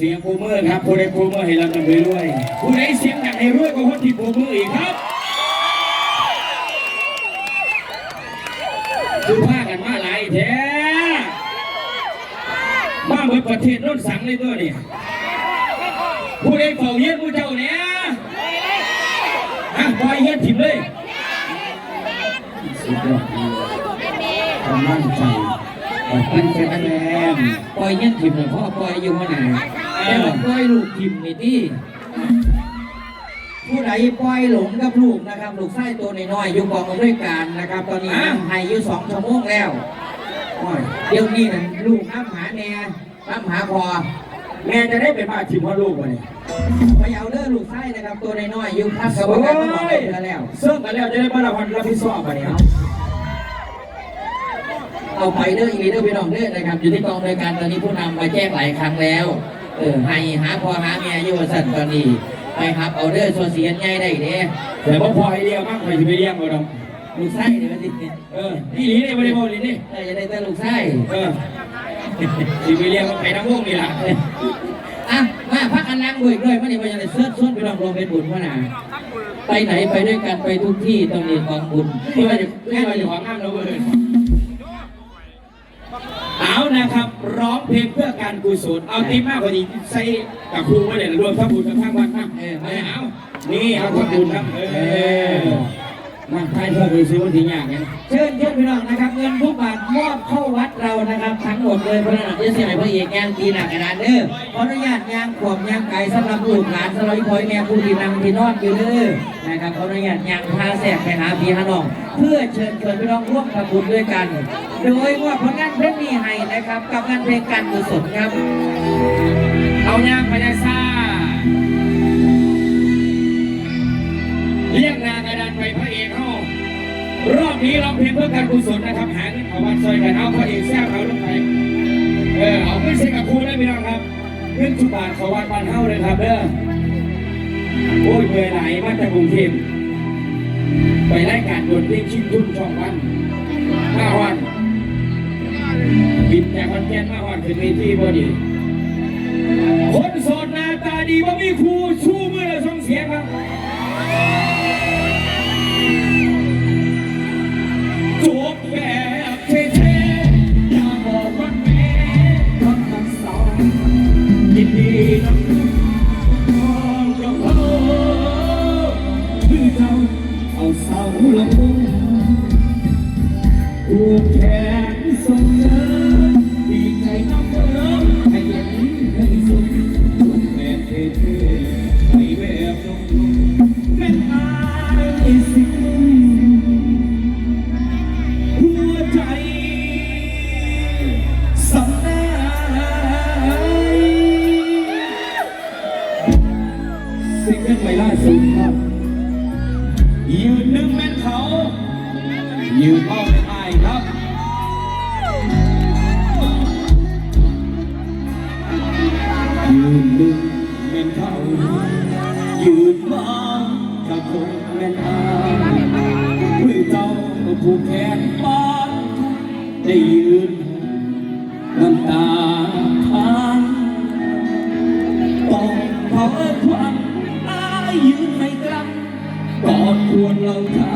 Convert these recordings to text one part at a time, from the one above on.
สียงโปรเมอร์ครับผู้ใดโปรเมอร์ให้เราจะไปรวยผู้ใดเสียงอยากให้รวยก็คนที่โปรเมอร์อีกครับคือพากันมาหลายแท้มาเบิดประเทศรถสังเลยตัวเนี่ยผู้ใดเฝ้าเฮียนผู้เจ้าเนี่ยฮะปล่อยเฮียนถิ่มเลยสุดยอดดีกำลังใจปล่อยเงี้ยทิมเลยพ่อปล่อยอยู่มาไหน แต่ว่าปล่อยลูกทิมนี่ที่ผู้ใดปล่อยหลงกับลูกนะครับ ลูกไส้ตัวน้อยๆอยู่กองอำนวยการนะครับ ตอนนี้น้ำให้อยู่สองชั่วโมงแล้วโอ้ยเดี๋ยวนี้นะลูกน้ำหาแน่น้ำหาพอแม่จะได้เป็นบ้าถิ่มพ่อลูกวะเนี่ยไปเอาเด้อลูกไส้นะครับ ตัวน้อยๆอยู่พักกับประกันมาบอกไปแล้วเสื่อมกันแล้วจะได้มารับวันรับผิดชอบวะเนี่ยเอาไปเด้ออีกเด้อพี่น้องเด้อนะครับ อยู่ที่กองอำนวยการตอนนี้ผู้นำมาแจ้งหลายครั้งแล้ว เออให้หาพอหาแม่อยู่ว่าสั่นตอนนี้ไปครับ เอาเด้อส่วนเสียนใหญ่ได้เด้แต่ว่าพอไอเดียมากไปจะไปเลี้ยงบ่ดอกลูกไส้เดี๋ยวดิเออพี่หลีนี่ไม่ได้บอกหลีนี่เออจะได้แต่ลูกไส้เออสิไปเลี้ยงไปน้ำมูกนี่ล่ะอะมาพักกันนั่งด้วยด้วยมานี่มาอย่างไรเสื้อส่วนพี่น้องรวมเป็นบุญมาหนาไปไหนไปด้วยกันไปทุกที่ต้องมีกองบุญที่ว่าจะที่ว่าจะของน้ำเราเบิดเอานะครับ ร้องเพลงเพื่อการกุศลเอาตีมากกว่านี้ใส่กับครูไว้เลยรวมทั้งบุญทั้งข้างวันนะเออไม่เอานี่เอาทำบุญครับเออ มาใครพวกไปซื้อวันที่ยากไงเชิญเชิญพี่น้องนะครับ เงินทุกบาทมอบเข้าวัดเรานะครับ ทั้งหมดเลยพระนักเสียพระเอกยางตีหนักกระดานเด้อขออนุญาตยางขวบยางไก่สำหรับลูกหลานสำหรับพ่อยแม่ผู้ที่นั่งที่นอนอยู่เด้อนะครับขออนุญาตยางพาแสกไปหาพี่ฮานอง เพื่อเชิญชวนพี่น้องร่วมทำบุญด้วยกัน โดยว่าผลงานเพลงนี้ให้นะครับ กับงานเพลงการกุศลครับเอาย่างไปได้ซ่าเรียกนาง รอบนี้ร้องเพลงเพื่อการกุศลนะครับ หาเงินเอาวัดซอยกันเอาพระเอกแซ่บเขาลงไปเออเอาขึ้นเซ็กับครูได้พี่น้องครับขึ้นทุกบาทเขาวัดบ้านเฮาเลยครับเด้อโอ้ยเมื่อไหลมาจากกรุงเทพไปรายการดนตรีชิงทุนช่องวันห้าวันบินจากคอนแก่นมาวันขึ้นเวทีพอดีคนโสดหน้าตาดีว่ามีครูชูมือและส่งเสียงครับ สิ่งเกิลใหม่ล่าสุดครับยืนหนึ่งแม่นเขา ยืนมองไม่อายครับยืนหนึ่งแม่นเขายืนมองกับคนแม่นอายมือเจ้าผูกแขนปอนได้ยืน อดค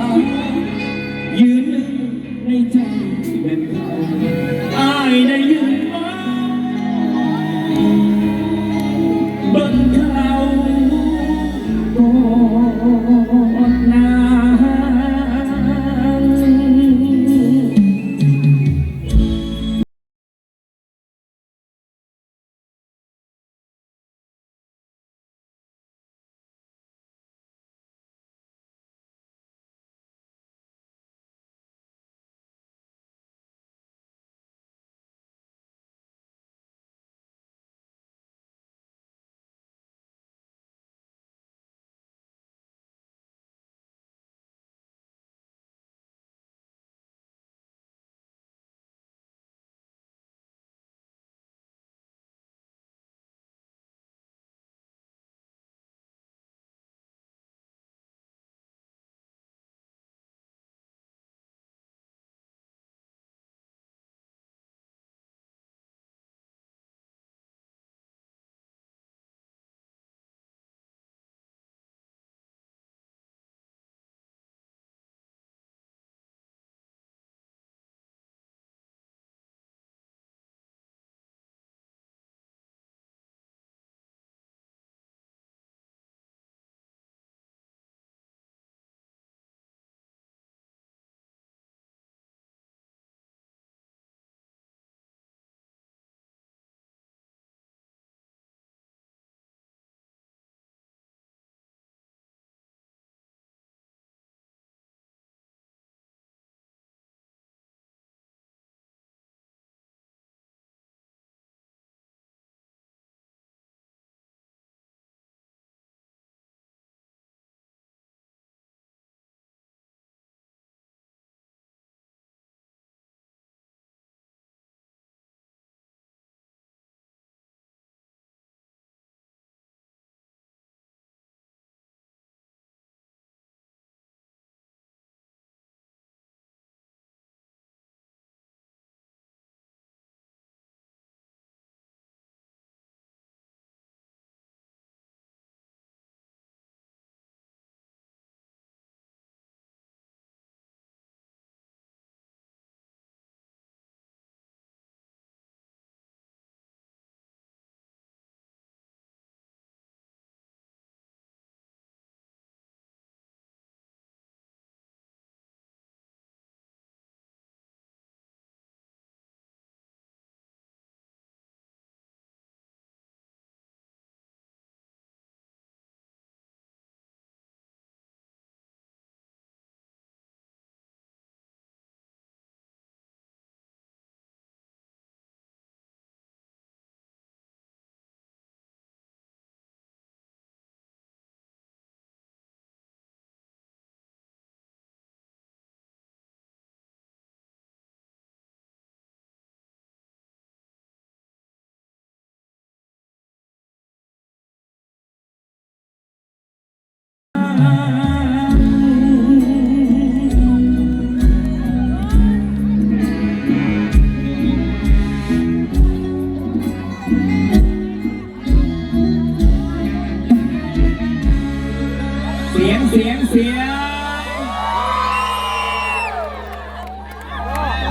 เสียงเสียง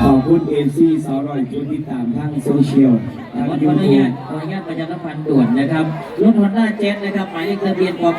ขอบคุณเอซีสอรอยจุดที่ตามทั้งโซเชียลขอทางอยูนุทูญาบ ตขออนุญาตประชาสัมพันธ์ด่วนนะครับ รถฮอนด้าเจ็ตนะครับ หมายเลขทะเบียนก